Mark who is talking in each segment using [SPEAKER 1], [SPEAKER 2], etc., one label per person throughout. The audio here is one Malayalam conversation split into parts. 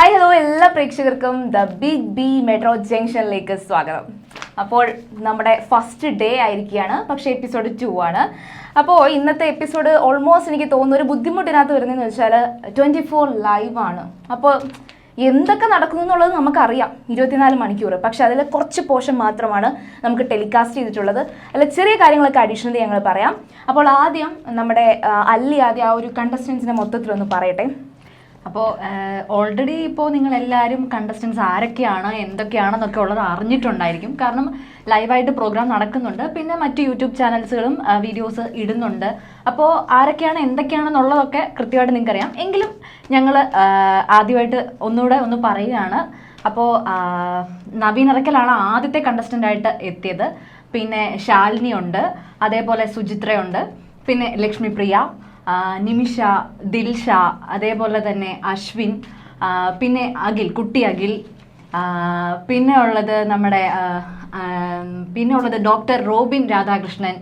[SPEAKER 1] ഹായ് ഹലോ എല്ലാ പ്രേക്ഷകർക്കും ദ ബിഗ് ബി മെട്രോ ജംഗ്ഷനിലേക്ക് സ്വാഗതം. അപ്പോൾ നമ്മുടെ ഫസ്റ്റ് ഡേ ആയിരിക്കുകയാണ് പക്ഷേ എപ്പിസോഡ് ടു ആണ്. അപ്പോൾ ഇന്നത്തെ എപ്പിസോഡ് ഓൾമോസ്റ്റ് എനിക്ക് തോന്നുന്നു ഒരു ബുദ്ധിമുട്ടിനകത്ത് വരുന്നതെന്ന് വെച്ചാൽ ട്വന്റി ഫോർ ലൈവ് ആണ്. അപ്പോൾ എന്തൊക്കെ നടക്കുന്നു എന്നുള്ളത് നമുക്കറിയാം ഇരുപത്തിനാല് മണിക്കൂർ പക്ഷെ അതിൽ കുറച്ച് പോർഷൻ മാത്രമാണ് നമുക്ക് ടെലികാസ്റ്റ് ചെയ്തിട്ടുള്ളത്. അല്ല ചെറിയ കാര്യങ്ങളൊക്കെ അഡീഷണലി ഞങ്ങൾ പറയാം. അപ്പോൾ ആദ്യം നമ്മുടെ അല്ലി ആദ്യം ആ ഒരു കണ്ടസ്റ്റൻസിനെ മൊത്തത്തിലൊന്ന് പറയട്ടെ.
[SPEAKER 2] അപ്പോൾ ഓൾറെഡി ഇപ്പോൾ നിങ്ങൾ എല്ലാവരും കണ്ടസ്റ്റൻസ് ആരൊക്കെയാണ് എന്തൊക്കെയാണെന്നൊക്കെ ഉള്ളത് അറിഞ്ഞിട്ടുണ്ടായിരിക്കും. കാരണം ലൈവായിട്ട് പ്രോഗ്രാം നടക്കുന്നുണ്ട്. പിന്നെ മറ്റ് യൂട്യൂബ് ചാനൽസുകളും വീഡിയോസ് ഇടുന്നുണ്ട്. അപ്പോൾ ആരൊക്കെയാണ് എന്തൊക്കെയാണെന്നുള്ളതൊക്കെ കൃത്യമായിട്ട് നിങ്ങൾക്കറിയാം. എങ്കിലും ഞങ്ങൾ ആദ്യമായിട്ട് ഒന്നുകൂടെ ഒന്ന് പറയുകയാണ്. അപ്പോൾ നവീൻ ഇറക്കലാണ് ആദ്യത്തെ കണ്ടസ്റ്റന്റ് ആയിട്ട് എത്തിയത്. പിന്നെ ശാലിനി ഉണ്ട് അതേപോലെ സുചിത്രയുണ്ട്. പിന്നെ ലക്ഷ്മിപ്രിയ നിമിഷ ദിൽഷ അതേപോലെ തന്നെ അശ്വിൻ പിന്നെ അഖിൽ കുട്ടി അഖിൽ പിന്നെ ഉള്ളത് നമ്മുടെ പിന്നെ ഉള്ളത് ഡോക്ടർ റോബിൻ രാധാകൃഷ്ണൻ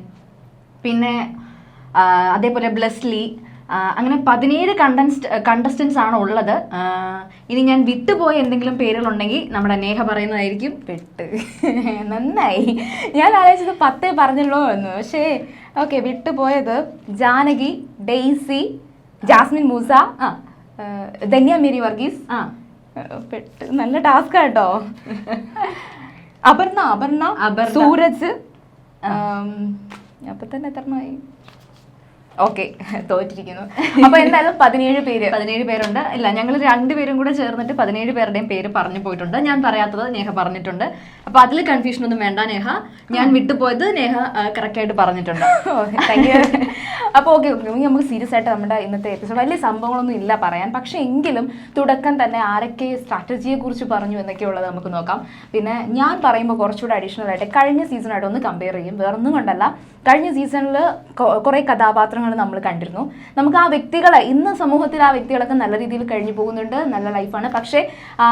[SPEAKER 2] പിന്നെ അതേപോലെ ബ്ലെസ്ലി അങ്ങനെ പതിനേഴ് കണ്ടൻസ്റ്റ് കണ്ടസ്റ്റൻസ് ആണ് ഉള്ളത്. ഇനി ഞാൻ വിട്ടുപോയ എന്തെങ്കിലും പേരുകളുണ്ടെങ്കിൽ നമ്മുടെ നേഹ പറയുന്നതായിരിക്കും.
[SPEAKER 1] പെട്ട് നന്നായി. ഞാൻ ആലോചിച്ചത് പത്തേ പറഞ്ഞല്ലോ എന്ന്. പക്ഷേ ഓക്കെ വിട്ടുപോയത് ജാനകി ഡെയ്സി ജാസ്മിൻ മൂസ
[SPEAKER 2] ആ.
[SPEAKER 1] ധന്യ മേരി വർഗീസ്.
[SPEAKER 2] ആ.
[SPEAKER 1] പെട്ട്. നല്ല ടാസ്ക് കേട്ടോ അപർണ അപർണ. സൂരജ്. അപ്പൊ തന്നെ എത്രണ്ണമായി ഓക്കെ തോറ്റിരിക്കുന്നു. അപ്പൊ എന്തായാലും പതിനേഴ് പേര്.
[SPEAKER 2] പതിനേഴ് പേരുണ്ട്. ഇല്ല ഞങ്ങൾ രണ്ടുപേരും കൂടെ ചേർന്നിട്ട് പതിനേഴ് പേരുടെയും പേര് പറഞ്ഞു പോയിട്ടുണ്ട്. ഞാൻ പറയാത്തത് നേഹ പറഞ്ഞിട്ടുണ്ട്. അപ്പൊ അതിൽ കൺഫ്യൂഷൻ ഒന്നും വേണ്ട നേഹ. ഞാൻ വിട്ടുപോയത് നേഹ കറക്റ്റ് ആയിട്ട് പറഞ്ഞിട്ടുണ്ട്.
[SPEAKER 1] അപ്പൊ ഓക്കെ ഇനി നമുക്ക് സീരിയസ് ആയിട്ട് നമ്മുടെ ഇന്നത്തെ എപ്പിസോഡ് വലിയ സംഭവങ്ങളൊന്നും ഇല്ല പറയാൻ. പക്ഷെ എങ്കിലും തുടക്കം തന്നെ ആരൊക്കെ സ്ട്രാറ്റജിയെ കുറിച്ച് പറഞ്ഞു എന്നൊക്കെ ഉള്ളത് നമുക്ക് നോക്കാം. പിന്നെ ഞാൻ പറയുമ്പോൾ കുറച്ചുകൂടെ അഡീഷണൽ ആയിട്ട് കഴിഞ്ഞ സീസണായിട്ട് ഒന്ന് കമ്പയർ ചെയ്യും. വേറൊന്നും കൊണ്ടല്ല. കഴിഞ്ഞ സീസണിൽ കുറേ കഥാപാത്രങ്ങൾ നമ്മൾ കണ്ടിരുന്നു. നമുക്ക് ആ വ്യക്തികളെ ഇന്ന് സമൂഹത്തിൽ ആ വ്യക്തികളൊക്കെ നല്ല രീതിയിൽ കഴിഞ്ഞു പോകുന്നുണ്ട് നല്ല ലൈഫാണ് പക്ഷേ ആ,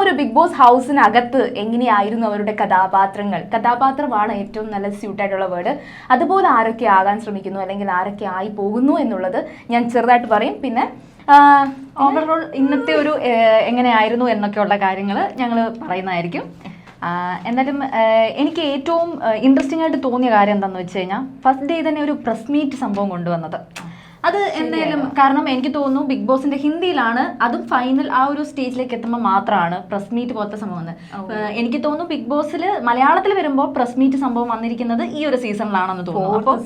[SPEAKER 1] ഒരു ബിഗ് ബോസ് ഹൗസിനകത്ത് എങ്ങനെയായിരുന്നു അവരുടെ കഥാപാത്രങ്ങൾ? കഥാപാത്രമാണ് ഏറ്റവും നല്ല സ്യൂട്ടായിട്ടുള്ള വേർഡ് അതുപോലെ ആരൊക്കെ ആകാൻ ശ്രമിക്കുന്നു അല്ലെങ്കിൽ ആരൊക്കെ ആയി പോകുന്നു എന്നുള്ളത് ഞാൻ ചെറുതായിട്ട് പറയും. പിന്നെ
[SPEAKER 2] ഓവറോൾ ഇന്നത്തെ ഒരു എങ്ങനെയായിരുന്നു എന്നൊക്കെയുള്ള കാര്യങ്ങൾ ഞങ്ങൾ പറയുന്നതായിരിക്കും. ഏഹ്, എനിക്ക് ഏറ്റവും ഇൻട്രസ്റ്റിംഗ് ആയിട്ട് തോന്നിയ കാര്യം എന്താണെന്ന് വെച്ച് കഴിഞ്ഞാൽ ഫസ്റ്റ് ഡേ തന്നെ ഒരു പ്രസ് മീറ്റ് സംഭവം കൊണ്ടുവന്നത്. അത് എന്തായാലും കാരണം എനിക്ക് തോന്നുന്നു ബിഗ് ബോസിന്റെ ഹിന്ദിയിലാണ് അതും ഫൈനൽ ആ ഒരു സ്റ്റേജിലേക്ക് എത്തുമ്പോൾ മാത്രമാണ് പ്രസ് മീറ്റ് പോലത്തെ സംഭവം. എനിക്ക് തോന്നുന്നു ബിഗ് ബോസിൽ മലയാളത്തിൽ വരുമ്പോൾ പ്രസ് മീറ്റ് സംഭവം വന്നിരിക്കുന്നത് ഈ ഒരു സീസണിലാണെന്ന് തോന്നുന്നു. അപ്പോൾ.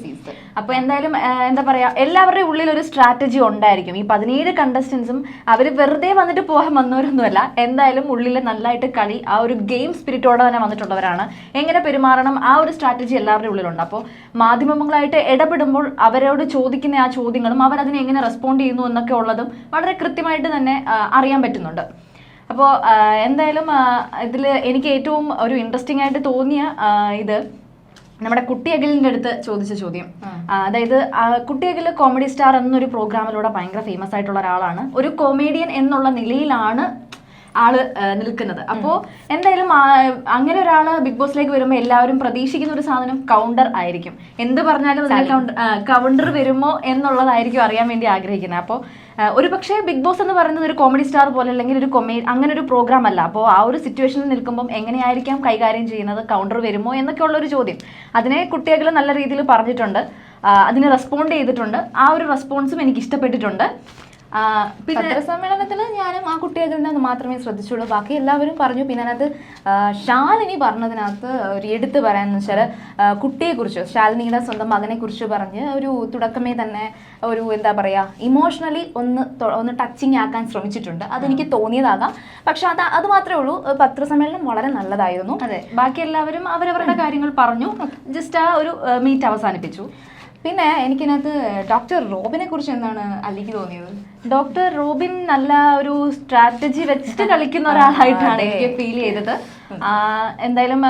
[SPEAKER 2] അപ്പൊ എന്തായാലും എന്താ പറയാ എല്ലാവരുടെയും ഉള്ളിൽ ഒരു സ്ട്രാറ്റജി ഉണ്ടായിരിക്കും. ഈ പതിനേഴ് കണ്ടസ്റ്റൻസും അവർ വെറുതെ വന്നിട്ട് പോകാൻ വന്നവരൊന്നുമല്ല. എന്തായാലും ഉള്ളിൽ നല്ലതായിട്ട് കളി ആ ഒരു ഗെയിം സ്പിരിറ്റോടെ തന്നെ വന്നിട്ടുള്ളവരാണ്. എങ്ങനെ പെരുമാറണം ആ ഒരു സ്ട്രാറ്റജി എല്ലാവരുടെയും ഉള്ളിലുണ്ട്. അപ്പോൾ മാധ്യമങ്ങളായിട്ട് ഇടപെടുമ്പോൾ അവരോട് ചോദിക്കുന്ന ആ ചോദ്യങ്ങളും അതിനെ എങ്ങനെ റെസ്പോണ്ട് ചെയ്യുന്നു എന്നൊക്കെ ഉള്ളതും വളരെ കൃത്യമായിട്ട് തന്നെ അറിയാൻ പറ്റുന്നുണ്ട്. അപ്പോൾ എന്തായാലും ഇതിൽ എനിക്ക് ഏറ്റവും ഒരു ഇൻട്രസ്റ്റിംഗ് ആയിട്ട് തോന്നിയ ഇത് നമ്മുടെ കുട്ടി അഖിലിന്റെ അടുത്ത് ചോദിച്ച ചോദ്യം. അതായത് കുട്ടി അഖിൽ കോമഡി സ്റ്റാർ എന്നൊരു പ്രോഗ്രാമിലൂടെ ഭയങ്കര ഫേമസ് ആയിട്ടുള്ള ഒരാളാണ്. ഒരു കൊമേഡിയൻ എന്നുള്ള നിലയിലാണ് ആൾ നിൽക്കുന്നത്. അപ്പോൾ എന്തായാലും അങ്ങനെ ഒരാൾ ബിഗ് ബോസിലേക്ക് വരുമ്പോൾ എല്ലാവരും പ്രതീക്ഷിക്കുന്ന ഒരു സാധനം കൗണ്ടർ ആയിരിക്കും. എന്ത് പറഞ്ഞാലും കൗണ്ടർ വരുമോ എന്നുള്ളതായിരിക്കും അറിയാൻ വേണ്ടി ആഗ്രഹിക്കുന്നത്. അപ്പോ ഒരു പക്ഷേ ബിഗ് ബോസ് എന്ന് പറയുന്നത് ഒരു കോമഡി സ്റ്റാർ പോലെ അല്ലെങ്കിൽ ഒരു കൊമേ അങ്ങനെ ഒരു പ്രോഗ്രാം അല്ല. അപ്പോൾ ആ ഒരു സിറ്റുവേഷനിൽ നിൽക്കുമ്പം എങ്ങനെയായിരിക്കാം കൈകാര്യം ചെയ്യുന്നത് കൗണ്ടർ വരുമോ എന്നൊക്കെ ഉള്ള ഒരു ചോദ്യം. അതിനെ കുട്ടികൾ നല്ല രീതിയിൽ പറഞ്ഞിട്ടുണ്ട്. അതിന് റെസ്പോണ്ട് ചെയ്തിട്ടുണ്ട്. ആ ഒരു റെസ്പോൺസും എനിക്ക് ഇഷ്ടപ്പെട്ടിട്ടുണ്ട്.
[SPEAKER 1] പത്രസമ്മേളനത്തിൽ ഞാനും ആ കുട്ടികളുടെ മാത്രമേ ശ്രദ്ധിച്ചുള്ളൂ. ബാക്കി എല്ലാവരും പറഞ്ഞു. പിന്നെ അതിനകത്ത് ശാലിനി പറഞ്ഞതിനകത്ത് ഒരു എടുത്ത് പറയാന്ന് വെച്ചാൽ കുട്ടിയെക്കുറിച്ച് ശാലിനിയുടെ സ്വന്തം മകനെക്കുറിച്ച് പറഞ്ഞ് ഒരു തുടക്കമേ തന്നെ ഒരു എന്താ പറയുക ഇമോഷണലി ഒന്ന് ഒന്ന് ടച്ചിങ് ആക്കാൻ ശ്രമിച്ചിട്ടുണ്ട്. അതെനിക്ക് തോന്നിയതാകാം. പക്ഷെ അത് അത് മാത്രമേ ഉള്ളൂ. പത്രസമ്മേളനം വളരെ നല്ലതായിരുന്നു.
[SPEAKER 2] അതെ. ബാക്കി എല്ലാവരും അവരവരുടെ കാര്യങ്ങൾ പറഞ്ഞു. ജസ്റ്റ് ആ ഒരു മീറ്റ് അവസാനിപ്പിച്ചു.
[SPEAKER 1] പിന്നെ എനിക്കിനകത്ത് ഡോക്ടർ റോബിനെ കുറിച്ച് എന്താണ് അല്ലിക്ക് തോന്നിയത്?
[SPEAKER 2] ഡോക്ടർ റോബിൻ നല്ല ഒരു സ്ട്രാറ്റജി വെച്ചിട്ട് കളിക്കുന്ന ഒരാളായിട്ടാണ് എനിക്ക് ഫീൽ ചെയ്തത്. എന്തായാലും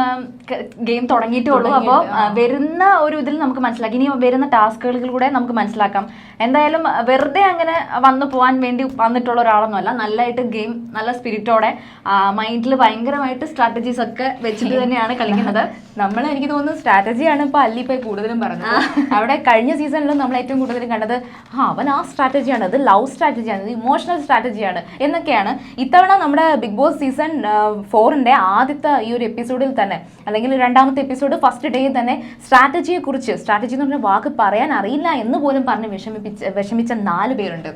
[SPEAKER 2] ഗെയിം തുടങ്ങിയിട്ടേ ഉള്ളൂ അപ്പോൾ വരുന്ന ഒരു ഇതിൽ നമുക്ക് മനസ്സിലാക്കി. ഇനി വരുന്ന ടാസ്കുകളിലൂടെ നമുക്ക് മനസ്സിലാക്കാം. എന്തായാലും വെറുതെ അങ്ങനെ വന്നു പോകാൻ വേണ്ടി വന്നിട്ടുള്ള ഒരാളൊന്നുമല്ല. നല്ലതായിട്ട് ഗെയിം നല്ല സ്പിരിറ്റോടെ മൈൻഡിൽ ഭയങ്കരമായിട്ട് സ്ട്രാറ്റജീസ് ഒക്കെ വെച്ചിട്ട് തന്നെയാണ് കളിക്കുന്നത്.
[SPEAKER 1] നമ്മൾ എനിക്ക് തോന്നുന്നു സ്ട്രാറ്റജിയാണ് ഇപ്പൊ അല്ലിപ്പോയി പോയി കൂടുതലും പറഞ്ഞത്. അവിടെ കഴിഞ്ഞ സീസണിലും നമ്മൾ ഏറ്റവും കൂടുതലും കണ്ടത് ആ അവൻ ആ സ്ട്രാറ്റജിയാണ് ഇത് ലവ് സ്ട്രാറ്റജിയാണ് ഇത് ഇമോഷണൽ സ്ട്രാറ്റജിയാണ് എന്നൊക്കെയാണ്. ഇത്തവണ നമ്മുടെ ബിഗ് ബോസ് സീസൺ ഫോറിന്റെ ആദ്യത്തെ ഈ ഒരു എപ്പിസോഡിൽ തന്നെ അല്ലെങ്കിൽ രണ്ടാമത്തെ എപ്പിസോഡ് ഫസ്റ്റ് ഡേ തന്നെ സ്ട്രാറ്റജിയെ കുറിച്ച് സ്ട്രാറ്റജി എന്ന് പറഞ്ഞ വാക്ക് പറയാൻ അറിയില്ല എന്ന് പോലും പറഞ്ഞ് വിഷമിപ്പിച്ച വിഷമിച്ച നാല് പേരുണ്ട്.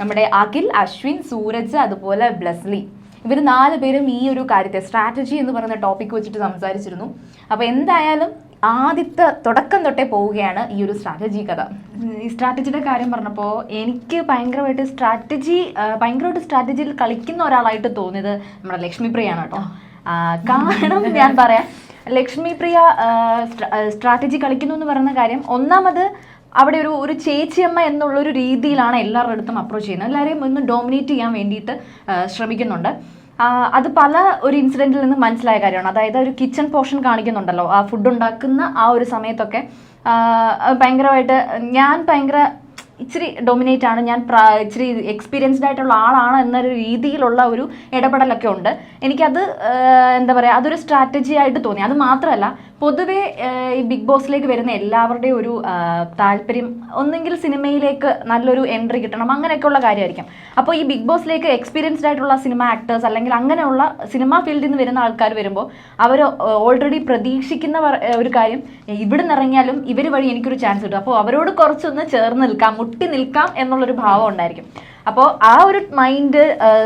[SPEAKER 1] നമ്മുടെ അഖിൽ അശ്വിൻ സൂരജ് അതുപോലെ ബ്ലസ്ലി. ഇവർ നാല് പേരും ഈ ഒരു കാര്യത്തെ സ്ട്രാറ്റജി എന്ന് പറയുന്ന ടോപ്പിക് വെച്ചിട്ട് സംസാരിച്ചിരുന്നു. അപ്പോൾ എന്തായാലും ആദ്യത്തെ തുടക്കം തൊട്ടേ പോവുകയാണ് ഈ ഒരു സ്ട്രാറ്റജി കഥ.
[SPEAKER 2] ഈ സ്ട്രാറ്റജിയുടെ കാര്യം പറഞ്ഞപ്പോൾ എനിക്ക് ഭയങ്കരമായിട്ട് സ്ട്രാറ്റജി ഭയങ്കരമായിട്ട് സ്ട്രാറ്റജിയിൽ കളിക്കുന്ന ഒരാളായിട്ട് തോന്നിയത് നമ്മുടെ ലക്ഷ്മിപ്രിയാണ് കേട്ടോ. കാരണം ഞാൻ പറയാം. ലക്ഷ്മി പ്രിയ സ്ട്രാറ്റജി കളിക്കുന്നു എന്ന് പറയുന്ന കാര്യം ഒന്നാമത് അവിടെ ഒരു ഒരു ചേച്ചിയമ്മ എന്നുള്ളൊരു രീതിയിലാണ് എല്ലാവരുടെ അടുത്തും അപ്രോച്ച് ചെയ്യുന്നത്. എല്ലാവരെയും ഒന്ന് ഡോമിനേറ്റ് ചെയ്യാൻ വേണ്ടിയിട്ട് ശ്രമിക്കുന്നുണ്ട്. അത് പല ഒരു ഇൻസിഡന്റിൽ നിന്ന് മനസ്സിലായ കാര്യമാണ്. അതായത് ഒരു കിച്ചൺ പോർഷൻ കാണിക്കുന്നുണ്ടല്ലോ. ആ ഫുഡ് ഉണ്ടാക്കുന്ന ആ ഒരു സമയത്തൊക്കെ ഭയങ്കരമായിട്ട് ഞാൻ ഭയങ്കര ഇച്ചിരി ഡൊമിനേറ്റ് ആണ്. ഞാൻ ഇച്ചിരി എക്സ്പീരിയൻസ്ഡ് ആയിട്ടുള്ള ആളാണ് എന്നൊരു രീതിയിലുള്ള ഒരു ഇടപെടലൊക്കെ ഉണ്ട്. എനിക്കത് എന്താ പറയുക അതൊരു സ്ട്രാറ്റജി ആയിട്ട് തോന്നി. അത് മാത്രമല്ല പൊതുവേ ഈ ബിഗ് ബോസിലേക്ക് വരുന്ന എല്ലാവരുടെയും ഒരു താല്പര്യം ഒന്നെങ്കിൽ സിനിമയിലേക്ക് നല്ലൊരു എൻട്രി കിട്ടണം അങ്ങനെയൊക്കെയുള്ള കാര്യമായിരിക്കും. അപ്പോൾ ഈ ബിഗ് ബോസിലേക്ക് എക്സ്പീരിയൻസ്ഡ് ആയിട്ടുള്ള സിനിമ ആക്ടേഴ്സ് അല്ലെങ്കിൽ അങ്ങനെയുള്ള സിനിമ ഫീൽഡിൽ നിന്ന് വരുന്ന ആൾക്കാർ വരുമ്പോൾ അവർ ഓൾറെഡി പ്രതീക്ഷിക്കുന്ന ഒരു കാര്യം ഇവിടെ ഇറങ്ങിയാലും ഇവർ വഴി എനിക്കൊരു ചാൻസ് കിട്ടും. അപ്പോൾ അവരോട് കുറച്ചൊന്ന് ചേർന്ന് നിൽക്കാം മുട്ടി നിൽക്കാം എന്നുള്ളൊരു ഭാവം ഉണ്ടായിരിക്കും. അപ്പോൾ ആ ഒരു മൈൻഡ്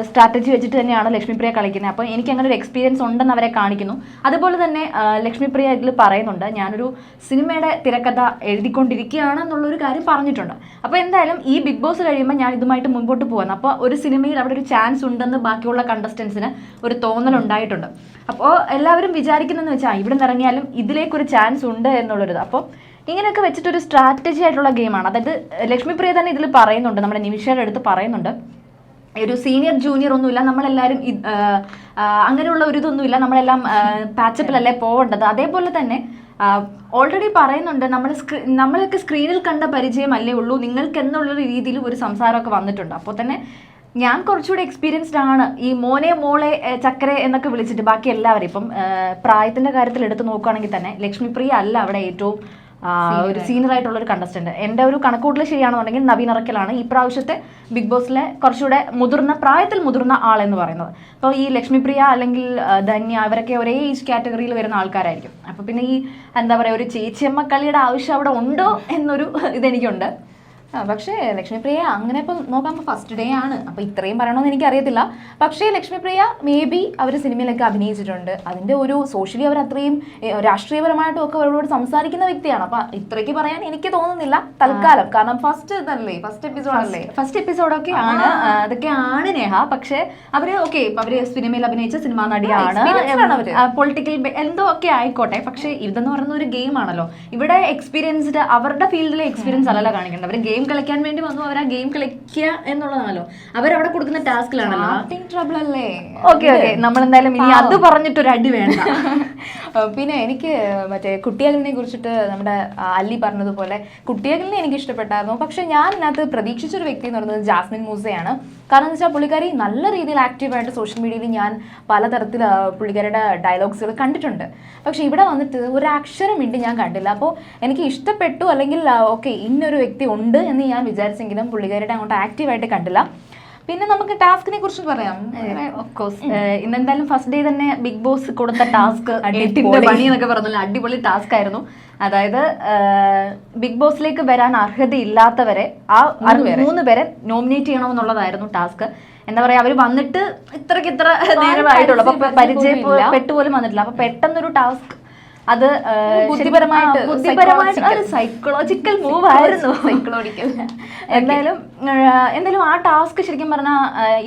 [SPEAKER 2] സ്ട്രാറ്റജി വെച്ചിട്ട് തന്നെയാണ് ലക്ഷ്മിപ്രിയ കളിക്കുന്നത് അപ്പോൾ എനിക്ക് അങ്ങനെ ഒരു എക്സ്പീരിയൻസ് ഉണ്ടെന്ന് അവരെ കാണിക്കുന്നു. അതുപോലെ തന്നെ ലക്ഷ്മിപ്രിയ ഇതിൽ പറയുന്നുണ്ട് ഞാനൊരു സിനിമയുടെ തിരക്കഥ എഴുതിക്കൊണ്ടിരിക്കുകയാണ് എന്നുള്ളൊരു കാര്യം പറഞ്ഞിട്ടുണ്ട്. അപ്പോൾ എന്തായാലും ഈ ബിഗ് ബോസ് കഴിയുമ്പോൾ ഞാൻ ഇതുമായിട്ട് മുമ്പോട്ട് പോകുന്നു അപ്പോൾ ഒരു സിനിമയിൽ അവിടെ ഒരു ചാൻസ് ഉണ്ടെന്ന് ബാക്കിയുള്ള കണ്ടസ്റ്റൻസിന് ഒരു തോന്നൽ ഉണ്ടായിട്ടുണ്ട്. അപ്പോൾ എല്ലാവരും വിചാരിക്കുന്നതെന്ന് വെച്ചാൽ ഇവിടെ നിന്ന് ഇറങ്ങിയാലും ഇതിലേക്കൊരു ചാൻസ് ഉണ്ട് എന്നുള്ളൊരിത്. അപ്പോൾ ഇങ്ങനെയൊക്കെ വെച്ചിട്ടൊരു സ്ട്രാറ്റജി ആയിട്ടുള്ള ഗെയിമാണ് അതായത് ലക്ഷ്മിപ്രിയ തന്നെ ഇതിൽ പറയുന്നുണ്ട് നമ്മുടെ നിമിഷയുടെ അടുത്ത് പറയുന്നുണ്ട്. ഒരു സീനിയർ ജൂനിയർ ഒന്നുമില്ല നമ്മളെല്ലാവരും അങ്ങനെയുള്ള ഒരു ഇതൊന്നുമില്ല നമ്മളെല്ലാം പാച്ചപ്പിലല്ലേ പോവേണ്ടത്. അതേപോലെ തന്നെ ഓൾറെഡി പറയുന്നുണ്ട് നമ്മൾ സ്ക്രീ നമ്മളൊക്കെ സ്ക്രീനിൽ കണ്ട പരിചയമല്ലേ ഉള്ളൂ നിങ്ങൾക്ക് എന്നുള്ള രീതിയിൽ ഒരു സംസാരമൊക്കെ വന്നിട്ടുണ്ട്. അപ്പോൾ തന്നെ ഞാൻ കുറച്ചുകൂടി എക്സ്പീരിയൻസ്ഡ് ആണ്. ഈ മോനെ മോളെ ചക്കര എന്നൊക്കെ വിളിച്ചിട്ട് ബാക്കി എല്ലാവരും ഇപ്പം പ്രായത്തിന്റെ കാര്യത്തിൽ എടുത്ത് നോക്കുകയാണെങ്കിൽ തന്നെ ലക്ഷ്മിപ്രിയ അല്ല അവിടെ ഏറ്റവും ഒരു സീനിയർ ആയിട്ടുള്ള ഒരു കണ്ടസ്റ്റന്റ് എന്റെ ഒരു കണക്കൂട്ടൽ ശരിയാണെന്നുണ്ടെങ്കിൽ നവീൻ അറക്കലാണ് ഈ പ്രാവശ്യത്തെ ബിഗ് ബോസിലെ കുറച്ചുകൂടെ മുതിർന്ന പ്രായത്തിൽ മുതിർന്ന ആൾ എന്ന് പറയുന്നത്. അപ്പോൾ ഈ ലക്ഷ്മിപ്രിയ അല്ലെങ്കിൽ ധന്യ ഇവരൊക്കെ ഒരേ ഏജ് കാറ്റഗറിയിൽ വരുന്ന ആൾക്കാരായിരിക്കും. അപ്പോൾ പിന്നെ ഈ എന്താ പറയുക ഒരു ചേച്ചിയമ്മ കളിയുടെ ആവശ്യം അവിടെ ഉണ്ടോ എന്നൊരു ഇതെനിക്കുണ്ട്.
[SPEAKER 1] പക്ഷേ ലക്ഷ്മിപ്രിയ അങ്ങനെ ഇപ്പം നോക്കുമ്പോൾ ഫസ്റ്റ് ഡേ ആണ്. അപ്പോൾ ഇത്രയും പറയണമെന്ന് എനിക്ക് അറിയത്തില്ല പക്ഷേ ലക്ഷ്മിപ്രിയ മേ ബി അവർ സിനിമയിലൊക്കെ അഭിനയിച്ചിട്ടുണ്ട്. അതിന്റെ ഒരു സോഷ്യലി അവർ അത്രയും രാഷ്ട്രീയപരമായിട്ടും ഒക്കെ അവരോട് സംസാരിക്കുന്ന വ്യക്തിയാണ്. അപ്പോൾ ഇത്രയ്ക്ക് പറയാൻ എനിക്ക് തോന്നുന്നില്ല. തൽക്കാലം. കാരണം ഫസ്റ്റ് ഇതല്ലേ? ഫസ്റ്റ് എപ്പിസോഡ് അല്ലേ?
[SPEAKER 2] ഫസ്റ്റ് എപ്പിസോഡൊക്കെ ആണ്. അതൊക്കെ ആണ് നേഹ. പക്ഷേ അവർ ഓക്കെ അവർ സിനിമയിൽ അഭിനയിച്ച സിനിമാ നടിയാണ്. പൊളിറ്റിക്കൽ എന്തോ ഒക്കെ ആയിക്കോട്ടെ. പക്ഷേ ഇതെന്ന് പറയുന്ന ഒരു ഗെയിം ആണല്ലോ. ഇവിടെ എക്സ്പീരിയൻസ്ഡ് അവരുടെ ഫീൽഡിലെ എക്സ്പീരിയൻസ് അല്ലല്ലോ കാണിക്കേണ്ടത്. അവർ ഗെയിം കളിക്കാൻ വേണ്ടി വന്നു. അവർ ആ ഗെയിം കളിക്കുക എന്നുള്ളതാണല്ലോ. അവരവിടെ കൊടുക്കുന്ന ടാസ്കിലാണല്ലോ
[SPEAKER 1] ട്രബിൾ അല്ലേ?
[SPEAKER 2] ഓക്കെ ഓക്കെ നമ്മൾ എന്തായാലും ഇനി അത് പറഞ്ഞിട്ടൊരു അടി വേണ്ട.
[SPEAKER 1] പിന്നെ എനിക്ക് മറ്റേ കുട്ടിയകലിനെ കുറിച്ചിട്ട് നമ്മുടെ അല്ലി പറഞ്ഞതുപോലെ കുട്ടിയകലിനെ എനിക്ക് ഇഷ്ടപ്പെട്ടായിരുന്നു. പക്ഷെ ഞാൻ ഇതിനകത്ത് പ്രതീക്ഷിച്ചൊരു വ്യക്തി എന്ന് പറയുന്നത് ജാസ്മിൻ മൂസയാണ്. കാരണം എന്ന് വെച്ചാൽ പുള്ളിക്കാരി നല്ല രീതിയിൽ ആക്റ്റീവായിട്ട് സോഷ്യൽ മീഡിയയിൽ ഞാൻ പലതരത്തിൽ പുള്ളിക്കാരുടെ ഡയലോഗ്സുകൾ കണ്ടിട്ടുണ്ട്. പക്ഷെ ഇവിടെ വന്നിട്ട് ഒരു അക്ഷരം ഇണ്ട് ഞാൻ കണ്ടില്ല. അപ്പോൾ എനിക്ക് ഇഷ്ടപ്പെട്ടു അല്ലെങ്കിൽ ഓക്കെ ഇന്നൊരു വ്യക്തി ഉണ്ട് എന്ന് ഞാൻ വിചാരിച്ചെങ്കിലും പുള്ളിക്കാരുടെ അങ്ങോട്ട് ആക്റ്റീവായിട്ട് കണ്ടില്ല. പിന്നെ നമുക്ക് ടാസ്കിനെ കുറിച്ച് പറയാം.
[SPEAKER 2] ഓഫ് കോഴ്സ് ഇന്നെന്തായാലും ഫസ്റ്റ് ഡേ തന്നെ ബിഗ് ബോസ് കൊടുത്ത ടാസ്ക്
[SPEAKER 1] അടിപൊളി.
[SPEAKER 2] പണി എന്നൊക്കെ പറഞ്ഞല്ലോ. അടിപൊളി ടാസ്ക് ആയിരുന്നു. അതായത് ബിഗ് ബോസിലേക്ക് വരാൻ അർഹതയില്ലാത്തവരെ ആ മൂന്ന് പേരെ. നോമിനേറ്റ് ചെയ്യണമെന്നുള്ളതായിരുന്നു ടാസ്ക്. എന്താ പറയാ അവർ വന്നിട്ട് ഇത്രക്ക് ഇത്ര നേരമായിട്ടുള്ളൂ. അപ്പൊ പരിചയപ്പെട്ടു പോലും വന്നിട്ടില്ല. അപ്പൊ പെട്ടെന്നൊരു ടാസ്ക് അത്
[SPEAKER 1] ബുദ്ധിപരമായിട്ട്,
[SPEAKER 2] ബുദ്ധിപരമായിട്ട് സൈക്കോളജിക്കൽ മൂവ് ആയിരുന്നു
[SPEAKER 1] സൈക്കോളജിക്കൽ
[SPEAKER 2] എന്തായാലും എന്തായാലും ആ ടാസ്ക് ശരിക്കും പറഞ്ഞാൽ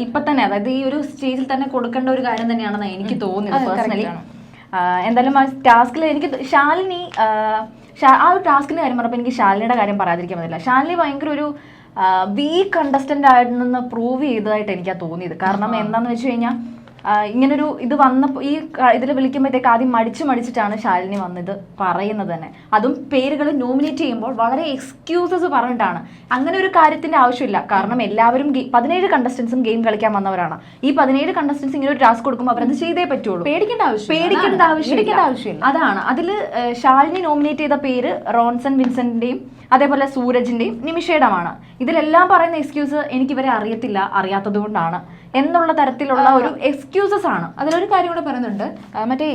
[SPEAKER 2] ഇപ്പൊ തന്നെ അതായത് ഈ ഒരു സ്റ്റേജിൽ തന്നെ കൊടുക്കേണ്ട ഒരു കാര്യം തന്നെയാണെന്ന് എനിക്ക് തോന്നിയത്
[SPEAKER 1] അത്
[SPEAKER 2] പേഴ്സണലി എന്തായാലും ആ ടാസ്കിൽ എനിക്ക് ശാലിനി ആ, ഒരു ടാസ്കിന്റെ കാര്യം പറഞ്ഞപ്പോൾ എനിക്ക് ശാലിനിയുടെ കാര്യം പറയാതിരിക്കാൻ പറ്റില്ല. ശാലിനി ഭയങ്കര ഒരു വീക്ക് കണ്ടസ്റ്റന്റ് ആയിരുന്നെന്ന് പ്രൂവ് ചെയ്തതായിട്ട് എനിക്കാ തോന്നിയത്. കാരണം എന്താന്ന് വെച്ച് കഴിഞ്ഞാൽ ഇങ്ങനൊരു ഇത് വന്നപ്പോൾ ഈ ഇതിൽ വിളിക്കുമ്പോഴത്തേക്ക് ആദ്യം മടിച്ചു മടിച്ചിട്ടാണ് ശാലിനി വന്നത് പറയുന്നത് തന്നെ. അതും പേരുകൾ നോമിനേറ്റ് ചെയ്യുമ്പോൾ വളരെ എക്സ്ക്യൂസസ് പറഞ്ഞിട്ടാണ്. അങ്ങനെ ഒരു കാര്യത്തിന്റെ ആവശ്യമില്ല. കാരണം എല്ലാവരും പതിനേഴ് കണ്ടസ്റ്റൻസും ഗെയിം കളിക്കാൻ വന്നവരാണ്. ഈ പതിനേഴ് കണ്ടസ്റ്റൻസ് ഇങ്ങനെ ഒരു ടാസ്ക് കൊടുക്കുമ്പോൾ അവരത് ചെയ്തേ പറ്റുള്ളൂ.
[SPEAKER 1] പേടിക്കേണ്ട ആവശ്യം
[SPEAKER 2] പേടിക്കേണ്ട ആവശ്യം
[SPEAKER 1] പേടിക്കേണ്ട ആവശ്യമില്ല.
[SPEAKER 2] അതാണ്. അതിൽ ശാലിനി നോമിനേറ്റ് ചെയ്ത പേര് റോൺസൺ വിൻസെന്റിന്റെയും അതേപോലെ സൂരജിന്റെയും നിമിഷേടമാണ്. ഇതിലെല്ലാം പറയുന്ന എക്സ്ക്യൂസ് എനിക്ക് ഇവരെ അറിയത്തില്ല അറിയാത്തത് കൊണ്ടാണ് എന്നുള്ള തരത്തിലുള്ള ഒരു എക്സ്ക്യൂസസ് ആണ്.
[SPEAKER 1] അതിലൊരു കാര്യം കൂടെ പറയുന്നുണ്ട്. മറ്റേ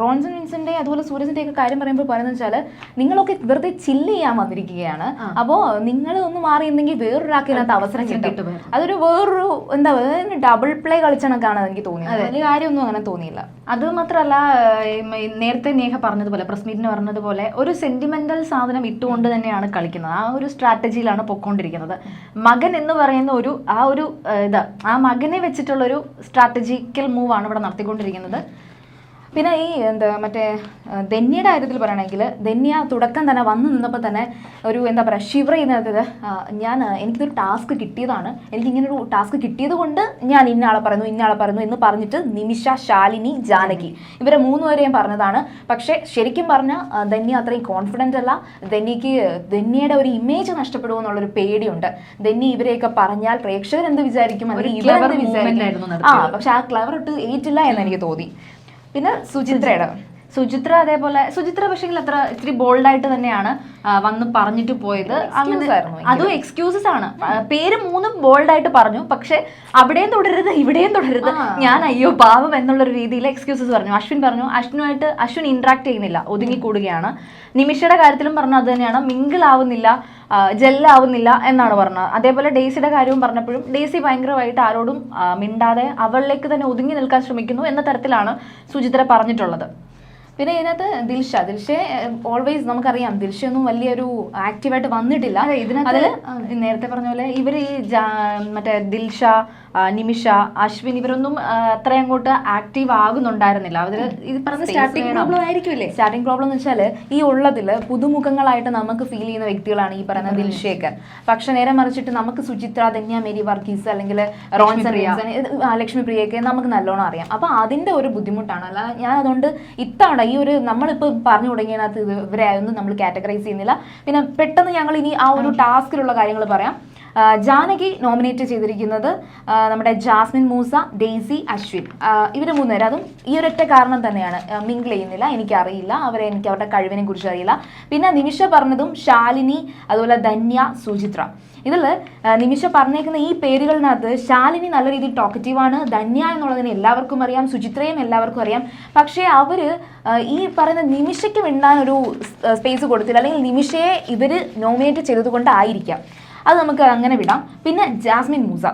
[SPEAKER 1] റോൺസൺ വിൻസന്റെ അതുപോലെ സൂരജിന്റെ ഒക്കെ കാര്യം പറയുമ്പോൾ പറയുന്നത് വെച്ചാൽ നിങ്ങളൊക്കെ വെറുതെ ചില്ല് ചെയ്യാൻ വന്നിരിക്കുകയാണ്. അപ്പോൾ നിങ്ങൾ ഒന്ന് മാറിയിരുന്നെങ്കിൽ വേറൊരാൾക്ക് ഇതിനകത്ത് അവസരം കിട്ടും. അതൊരു വേറൊരു എന്താ പറയുക ഡബിൾ പ്ലേ കളിച്ചണക്കാണ് എനിക്ക് തോന്നിയത്. വലിയ കാര്യമൊന്നും അങ്ങനെ തോന്നിയില്ല.
[SPEAKER 2] അത് മാത്രമല്ല നേരത്തെ നേഹ പറഞ്ഞതുപോലെ പ്രസ്മീറ്റിന് പറഞ്ഞതുപോലെ ഒരു സെന്റിമെന്റൽ സാധനം ഇട്ടുകൊണ്ട് തന്നെയാണ് കളിക്കുന്നത്. ആ ഒരു സ്ട്രാറ്റജിയിലാണ് പൊക്കോണ്ടിരിക്കുന്നത്. മകൻ എന്ന് പറയുന്ന ഒരു ആ ഒരു ഇത് ആ മകനെ വെച്ചിട്ടുള്ള ഒരു സ്ട്രാറ്റജിക്കൽ മൂവാണ് ഇവിടെ നടത്തിക്കൊണ്ടിരിക്കുന്നത്.
[SPEAKER 1] പിന്നെ ഈ എന്താ മറ്റേ ധന്യയുടെ കാര്യത്തിൽ പറയുകയാണെങ്കിൽ ധന്യ തുടക്കം തന്നെ വന്നു നിന്നപ്പോൾ തന്നെ ഒരു എന്താ പറയുക ഷിവർ ചെയ്യുന്നത് ഞാൻ എനിക്കൊരു ടാസ്ക് കിട്ടിയതാണ്. എനിക്ക് ഇങ്ങനെ ഒരു ടാസ്ക് കിട്ടിയത് കൊണ്ട് ഞാൻ ഇന്നയാളെ പറയുന്നു ഇന്നയാളെ പറയുന്നു എന്ന് പറഞ്ഞിട്ട് നിമിഷ ശാലിനി ജാനകി ഇവരെ മൂന്നുപേരെയും പറഞ്ഞതാണ്. പക്ഷേ ശരിക്കും പറഞ്ഞാൽ ധന്യ അത്രയും കോൺഫിഡന്റ് അല്ല. ധന്യക്ക് ധന്യയുടെ ഒരു ഇമേജ് നഷ്ടപ്പെടുമോ എന്നുള്ളൊരു പേടിയുണ്ട്. ധന്യ ഇവരെയൊക്കെ പറഞ്ഞാൽ പ്രേക്ഷകർ എന്ത് വിചാരിക്കും? അല്ലെങ്കിൽ ഇവരെന്ത് വിചാരിക്കും? ആ. പക്ഷെ ആ ക്ലവർ ഇട്ട് ഏറ്റില്ല എന്ന് എനിക്ക് തോന്നി. പിന്നെ സുചിത്രയുടെ.
[SPEAKER 2] സുചിത്ര അതേപോലെ സുചിത്ര പക്ഷേ അത്ര ഇത്തിരി ബോൾഡായിട്ട് തന്നെയാണ് വന്ന് പറഞ്ഞിട്ട് പോയത്. അങ്ങനെ. അതും എക്സ്ക്യൂസസ് ആണ്. പേര് മൂന്നും ബോൾഡായിട്ട് പറഞ്ഞു. പക്ഷെ അവിടെയും തുടരരുത് ഇവിടെയും തുടരരുത് ഞാൻ അയ്യോ പാവം എന്നുള്ളൊരു രീതിയിൽ എക്സ്ക്യൂസസ് പറഞ്ഞു. അശ്വിൻ പറഞ്ഞു അശ്വിനുമായിട്ട് അശ്വിൻ ഇന്ററാക്ട് ചെയ്യുന്നില്ല ഒതുങ്ങി കൂടുകയാണ് നിമിഷയുടെ കാര്യത്തിലും പറഞ്ഞു അത് തന്നെയാണ്. മിങ്കിൾ ആവുന്നില്ല ജെല്ലാവുന്നില്ല എന്നാണ് പറഞ്ഞത്. അതേപോലെ ഡേസിയുടെ കാര്യവും പറഞ്ഞപ്പോഴും ഡേസി ഭയങ്കരമായിട്ട് ആരോടും മിണ്ടാതെ അവളിലേക്ക് തന്നെ ഒതുങ്ങി നിൽക്കാൻ ശ്രമിക്കുന്നു എന്ന തരത്തിലാണ് സുചിത്ര പറഞ്ഞിട്ടുള്ളത്.
[SPEAKER 1] പിന്നെ ഇതിനകത്ത് ദിൽഷ ദിൽഷെ ഓൾവേസ് നമുക്കറിയാം ദിൽഷ ഒന്നും വലിയൊരു ആക്റ്റീവായിട്ട് വന്നിട്ടില്ല.
[SPEAKER 2] അതെ ഇതിനകത്ത് നേരത്തെ പറഞ്ഞ പോലെ ഇവർ ഈ മറ്റേ ദിൽഷ നിമിഷ അശ്വിൻ ഇവരൊന്നും അത്രയും അങ്ങോട്ട് ആക്റ്റീവ് ആകുന്നുണ്ടായിരുന്നില്ല. അവർ ഇത് പറഞ്ഞ സ്റ്റാർട്ടിംഗ് പ്രോബ്ലം ആയിരിക്കുമല്ലേ?
[SPEAKER 1] സ്റ്റാർട്ടിംഗ് പ്രോബ്ലം എന്ന് വെച്ചാൽ ഈ ഉള്ളതിൽ പുതുമുഖങ്ങളായിട്ട് നമുക്ക് ഫീൽ ചെയ്യുന്ന വ്യക്തികളാണ് ഈ പറയുന്ന ദിൽഷയൊക്കെ. പക്ഷെ നേരെ മറിച്ചിട്ട് നമുക്ക് സുചിത്ര ധന്യ മേരി വർഗീസ് അല്ലെങ്കിൽ റോൺസൺ ലക്ഷ്മി പ്രിയയൊക്കെ നമുക്ക് നല്ലോണം അറിയാം. അപ്പൊ അതിന്റെ ഒരു ബുദ്ധിമുട്ടാണ്. അല്ല ഞാൻ അതുകൊണ്ട് ഇത്തവണ ഈ ഒരു നമ്മളിപ്പോൾ പറഞ്ഞു തുടങ്ങിയതിനകത്ത് ഇവരെ ഒന്നും നമ്മൾ കാറ്റഗറൈസ് ചെയ്യുന്നില്ല. പിന്നെ പെട്ടെന്ന് ഞങ്ങൾ ഇനി ആ ഒരു ടാസ്കിലുള്ള കാര്യങ്ങൾ പറയാം. ജാനകി നോമിനേറ്റ് ചെയ്തിരിക്കുന്നത് നമ്മുടെ ജാസ്മിൻ മൂസ ഡെയ്സി അശ്വിൻ. ഇവർ മൂന്നുപേരും. അതും ഈ ഒരൊറ്റ കാരണം തന്നെയാണ്. മിങ്കിൾ ചെയ്യുന്നില്ല. എനിക്കറിയില്ല. അവരെ എനിക്ക് അവരുടെ കഴിവിനെ കുറിച്ച് അറിയില്ല. പിന്നെ നിമിഷ പറഞ്ഞതും ശാലിനി അതുപോലെ ധന്യ സുചിത്ര. ഇതിൽ നിമിഷ പറഞ്ഞേക്കുന്ന ഈ പേരുകളിനകത്ത് ശാലിനി നല്ല രീതിയിൽ ടോക്കറ്റീവാണ് ധന്യ എന്നുള്ളതിനെ എല്ലാവർക്കും അറിയാം. സുചിത്രയും എല്ലാവർക്കും അറിയാം. പക്ഷേ അവർ ഈ പറയുന്ന നിമിഷയ്ക്ക് മിണ്ടാൻ ഒരു സ്പേസ് കൊടുത്തില്ല. അല്ലെങ്കിൽ നിമിഷയെ ഇവർ നോമിനേറ്റ് ചെയ്തത് കൊണ്ടായിരിക്കാം അത് നമുക്ക് അങ്ങനെ വിടാം. പിന്നെ ജാസ്മിൻ മൂസ.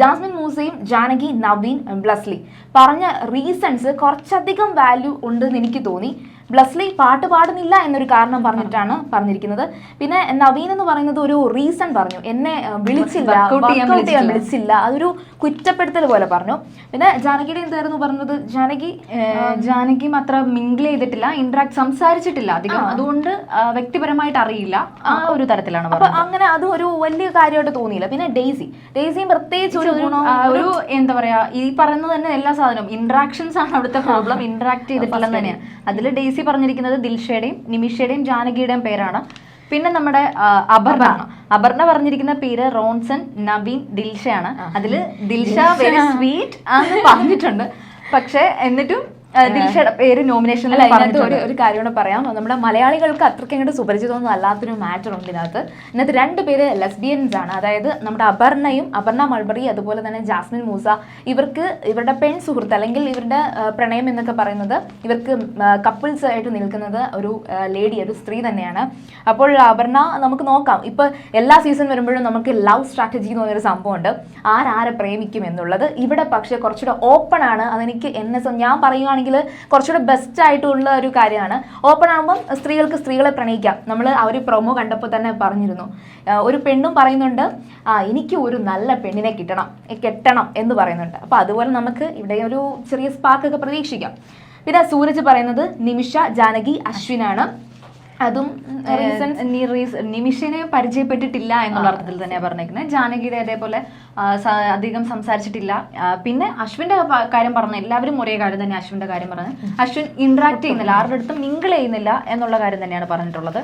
[SPEAKER 1] ജാസ്മിൻ മൂസയും ജാനകി നവീൻ ബ്ലസ്ലി. പറഞ്ഞ റീസൺസ് കുറച്ചധികം വാല്യൂ ഉണ്ടെന്ന് എനിക്ക് തോന്നി. ബ്ലസ്ലി പാട്ട് പാടുന്നില്ല എന്നൊരു കാരണം പറഞ്ഞിട്ടാണ് പറഞ്ഞിരിക്കുന്നത്. പിന്നെ നവീൻ എന്ന് പറയുന്നത് ഒരു റീസൺ പറഞ്ഞു. എന്നെ വിളിച്ചില്ല
[SPEAKER 2] Workout ചെയ്യാൻ വിളിച്ചില്ല.
[SPEAKER 1] അതൊരു കുറ്റപ്പെടുത്തൽ പോലെ പറഞ്ഞു. പിന്നെ ജാനകിയുടെ എന്തായിരുന്നു പറഞ്ഞത്? ജാനകി
[SPEAKER 2] ജാനകി ജാനകിയും അത്ര മിങ്കിൾ ചെയ്തിട്ടില്ല ഇന്ററാക്ട് സംസാരിച്ചിട്ടില്ല അധികം. അതുകൊണ്ട് വ്യക്തിപരമായിട്ട് അറിയില്ല. ആ ഒരു തരത്തിലാണ്
[SPEAKER 1] അപ്പൊ അങ്ങനെ അത് ഒരു വലിയ കാര്യമായിട്ട് തോന്നിയില്ല. പിന്നെ ഡെയ്സി ഡെയ്സിയും പ്രത്യേകിച്ച് ഒരു
[SPEAKER 2] ഒരു ഒരു എന്താ പറയാ ഈ പറയുന്നത് തന്നെ എല്ലാ സാധനവും. ഇന്ററാക്ഷൻസ് ആണ് അവിടുത്തെ പ്രോബ്ലം ഇന്ററാക്ട് ചെയ്തിട്ടില്ലെന്ന് തന്നെയാണ്. അതിൽ ഡെയ്സി പറഞ്ഞിരിക്കുന്നത് ദിൽഷയുടെയും നിമിഷയുടെയും ജാനകിയുടെയും പേരാണ്. പിന്നെ നമ്മുടെ അബർണ അപർണ. അപർണ. പറഞ്ഞിരിക്കുന്ന പേര് റോൺസൺ നവീൻ ദിൽഷയാണ്. അതിൽ ദിൽഷ വെരി സ്വീറ്റ് ആണ് പറഞ്ഞിട്ടുണ്ട്. പക്ഷെ എന്നിട്ടും ദിൽഷയുടെ പേര്
[SPEAKER 1] നോമിനേഷൻ ഒരു കാര്യം കൂടെ പറയാം. നമ്മുടെ മലയാളികൾക്ക് അത്രയ്ക്ക് അങ്ങോട്ട് സുപരിചിതമൊന്നും അല്ലാത്തൊരു മാറ്റർ ഉണ്ട് ഇതിനകത്ത്. ഇതിനകത്ത് രണ്ട് പേര് ലെസ്ബിയൻസ് ആണ്. അതായത് നമ്മുടെ അപർണയും അപർണ മൾബറി അതുപോലെ തന്നെ ജാസ്മിൻ മൂസ ഇവർക്ക് ഇവരുടെ പെൺ സുഹൃത്ത് അല്ലെങ്കിൽ ഇവരുടെ പ്രണയം എന്നൊക്കെ പറയുന്നത് ഇവർക്ക് കപ്പിൾസ് ആയിട്ട് നിൽക്കുന്നത് ഒരു ലേഡി ഒരു സ്ത്രീ തന്നെയാണ്. അപ്പോൾ അപർണ നമുക്ക് നോക്കാം. ഇപ്പൊ എല്ലാ സീസൺ വരുമ്പോഴും നമുക്ക് ലവ് സ്ട്രാറ്റജി എന്ന് പറഞ്ഞൊരു സംഭവമുണ്ട്. ആരാരെ പ്രേമിക്കും എന്നുള്ളത്. ഇവിടെ പക്ഷേ കുറച്ചുകൂടെ ഓപ്പൺ ആണ്. അതെനിക്ക് എന്നെ ഞാൻ ഞാൻ പറയുവാണെങ്കിൽ കുറച്ചുകൂടെ ബെസ്റ്റ് ആയിട്ടുള്ള ഒരു കാര്യമാണ്. ഓപ്പൺ ആകുമ്പം സ്ത്രീകൾക്ക് സ്ത്രീകളെ പ്രണയിക്കാം. നമ്മൾ ആ ഒരു പ്രൊമോ കണ്ടപ്പോൾ തന്നെ പറഞ്ഞിരുന്നു. ഒരു പെണ്ണും പറയുന്നുണ്ട് ആ എനിക്ക് ഒരു നല്ല പെണ്ണിനെ കിട്ടണം കെട്ടണം എന്ന് പറയുന്നുണ്ട്. അപ്പോൾ അതുപോലെ നമുക്ക് ഇവിടെ ഒരു ചെറിയ സ്പാർക്ക് ഒക്കെ പ്രതീക്ഷിക്കാം. പിന്നെ സൂരജ് പറയുന്നത് നിമിഷ ജാനകി അശ്വിനാണ്. അതും
[SPEAKER 2] നിമിഷനെ പരിചയപ്പെട്ടിട്ടില്ല എന്നുള്ള അർത്ഥത്തിൽ തന്നെയാണ് പറഞ്ഞേക്കുന്നത് ജാനകിയുടെ അതേപോലെ അധികം സംസാരിച്ചിട്ടില്ല. പിന്നെ അശ്വിന്റെ കാര്യം പറഞ്ഞ എല്ലാവരും ഒരേ കാര്യം തന്നെ അശ്വിന്റെ കാര്യം പറഞ്ഞത് അശ്വിൻ ഇന്ററാക്ട് ചെയ്യുന്നില്ല ആരുടെ അടുത്തും മിങ്കിൾ ചെയ്യുന്നില്ല എന്നുള്ള കാര്യം തന്നെയാണ് പറഞ്ഞിട്ടുള്ളത്.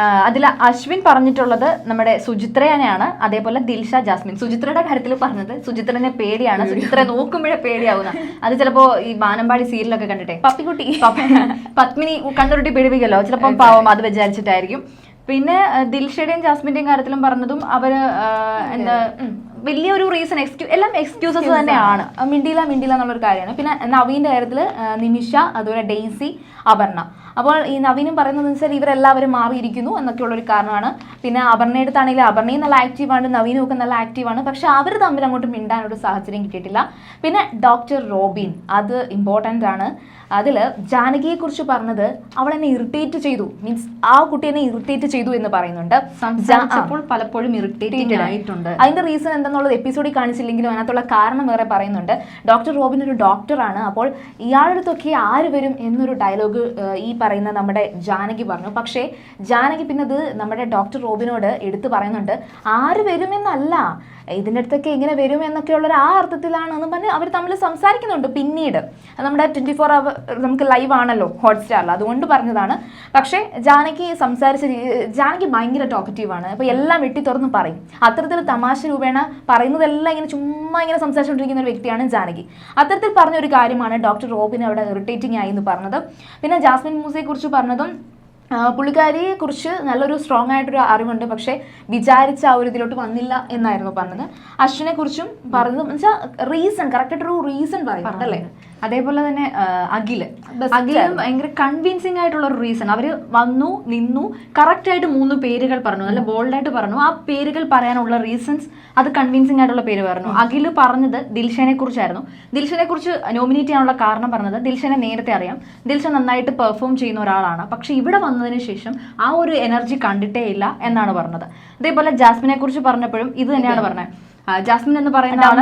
[SPEAKER 2] അതിൽ അശ്വിൻ പറഞ്ഞിട്ടുള്ളത് നമ്മുടെ സുചിത്രേനെയാണ് അതേപോലെ ദിൽഷ ജാസ്മിൻ. സുചിത്രയുടെ കാര്യത്തിൽ പറഞ്ഞത് സുചിത്രനെ പേടിയാണ് സുചിത്ര നോക്കുമ്പോഴേ പേടിയാവുന്ന. അത് ചിലപ്പോ ഈ ബാനമ്പാടി സീരിയലൊക്കെ കണ്ടിട്ടെ.
[SPEAKER 1] പപ്പിക്കുട്ടി.
[SPEAKER 2] പപ്പ- പത്മിനി കണ്ണുരുട്ടി പേടിപ്പിക്കല്ലോ ചിലപ്പോൾ പാവം അത് വിചാരിച്ചിട്ടായിരിക്കും. പിന്നെ ദിൽഷയുടെയും ജാസ്മിന്റെയും കാര്യത്തിലും പറഞ്ഞതും അവർ എന്താ വലിയൊരു റീസൺ എക്സ്ക്യൂ എല്ലാം എക്സ്ക്യൂസസ് തന്നെയാണ്.
[SPEAKER 1] മിണ്ടിയില്ല മിണ്ടിയില്ല എന്നുള്ളൊരു കാര്യമാണ്. പിന്നെ നവീന്റെ കാര്യത്തിൽ നിമിഷ അതുപോലെ ഡെയ്സി അപർണ. അപ്പോൾ ഈ നവീനും പറയുന്നത് വെച്ചാൽ ഇവരെല്ലാവരും മാറിയിരിക്കുന്നു എന്നൊക്കെയുള്ളൊരു കാരണമാണ്. പിന്നെ അപർണയുടെ അടുത്താണെങ്കിൽ അപർണയും നല്ല ആക്റ്റീവാണ് നവീനും ഒക്കെ നല്ല ആക്റ്റീവാണ് പക്ഷെ അവർ തമ്മിൽ അങ്ങോട്ട് മിണ്ടാനൊരു സാഹചര്യം കിട്ടിയിട്ടില്ല. പിന്നെ ഡോക്ടർ റോബിൻ അത് ഇമ്പോർട്ടന്റ് ആണ്. അതിൽ ജാനകിയെക്കുറിച്ച് പറഞ്ഞത് അവൾ എന്നെ ഇറിറ്റേറ്റ് ചെയ്തു. മീൻസ് ആ കുട്ടി എന്നെ ഇറിറ്റേറ്റ് ചെയ്തു എന്ന് പറയുന്നുണ്ട്.
[SPEAKER 2] പലപ്പോഴും ഇറിറ്റേറ്റ് ആയിട്ടുണ്ട്.
[SPEAKER 1] അതിന്റെ റീസൺ എന്തെന്നുള്ളത് എപ്പിസോഡിൽ കാണിച്ചില്ലെങ്കിലും അതിനകത്തുള്ള കാരണം വേറെ പറയുന്നുണ്ട്. ഡോക്ടർ റോബിൻ ഒരു ഡോക്ടറാണ് അപ്പോൾ ഇയാളുടെ അടുത്തൊക്കെ ആര് വരും എന്നൊരു ഡയലോഗ് ഈ പറയുന്ന നമ്മുടെ ജാനകി പറഞ്ഞു. പക്ഷേ ജാനകി പിന്നെ നമ്മുടെ ഡോക്ടർ റോബിനോട് എടുത്തു പറയുന്നുണ്ട്. ആര് വരുമെന്നല്ല ഇതിന്റെ അടുത്തൊക്കെ ഇങ്ങനെ വരും എന്നൊക്കെയുള്ളൊരു ആ അർത്ഥത്തിലാണ് എന്ന് പറഞ്ഞ് അവർ തമ്മിൽ സംസാരിക്കുന്നുണ്ട് പിന്നീട്. നമ്മുടെ ട്വന്റി ഫോർ അവർ നമുക്ക് ലൈവ് ആണല്ലോ ഹോട്ട്സ്റ്റാറിൽ അതുകൊണ്ട് പറഞ്ഞതാണ്. പക്ഷേ ജാനകി സംസാരിച്ച ജാനകി ഭയങ്കര ടോക്കറ്റീവ് ആണ്. അപ്പോൾ എല്ലാം വെട്ടി തുറന്ന് പറയും. അത്തരത്തിൽ തമാശ രൂപേണ പറയുന്നതെല്ലാം ഇങ്ങനെ ചുമ്മാ ഇങ്ങനെ സംസാരിച്ചുകൊണ്ടിരിക്കുന്ന ഒരു വ്യക്തിയാണ് ജാനകി. അത്തരത്തിൽ പറഞ്ഞ ഒരു കാര്യമാണ് ഡോക്ടർ റോബിനെ അവിടെ ഇറിറ്റേറ്റിംഗ് ആയി എന്ന് പറഞ്ഞത്. പിന്നെ ജാസ്മിൻ മൂസയെ കുറിച്ച് പറഞ്ഞതും പുള്ളിക്കാരിയെ കുറിച്ച് നല്ലൊരു സ്ട്രോങ് ആയിട്ടൊരു അറിവുണ്ട്. പക്ഷേ വിചാരിച്ച ആ ഒരു ഇതിലോട്ട് വന്നില്ല എന്നായിരുന്നു പറഞ്ഞത്. അശ്വിനെ കുറിച്ചും പറഞ്ഞത്. വെച്ചാൽ റീസൺ കറക്റ്റ് ആയിട്ടൊരു റീസൺ പറയുന്നുണ്ട് അല്ലേ?
[SPEAKER 2] അതേപോലെ തന്നെ
[SPEAKER 1] അഖിൽ
[SPEAKER 2] അഖിൽ. ഭയങ്കര കൺവിൻസിങ് ആയിട്ടുള്ള ഒരു റീസൺ അവർ വന്നു നിന്നു കറക്റ്റ് ആയിട്ട് മൂന്ന് പേരുകൾ പറഞ്ഞു. നല്ല ബോൾഡ് ആയിട്ട് പറഞ്ഞു. ആ പേരുകൾ പറയാനുള്ള റീസൺസ് അത് കൺവിൻസിങ് ആയിട്ടുള്ള പേര് പറഞ്ഞു. അഖിൽ പറഞ്ഞത് ദിൽഷനെ കുറിച്ചായിരുന്നു. ദിൽഷനെ കുറിച്ച് നോമിനേറ്റ് ചെയ്യാനുള്ള കാരണം പറഞ്ഞത് ദിൽഷനെ നേരത്തെ അറിയാം. ദിൽഷ നന്നായിട്ട് പെർഫോം ചെയ്യുന്ന ഒരാളാണ്. പക്ഷെ ഇവിടെ വന്നതിന് ശേഷം ആ ഒരു എനർജി കണ്ടിട്ടേ ഇല്ല എന്നാണ് പറഞ്ഞത്. അതേപോലെ ജാസ്മിനെ കുറിച്ച് പറഞ്ഞപ്പോഴും ഇത് തന്നെയാണ് പറഞ്ഞത്. ജാസ്മിൻ എന്ന് പറയുന്ന ആൾ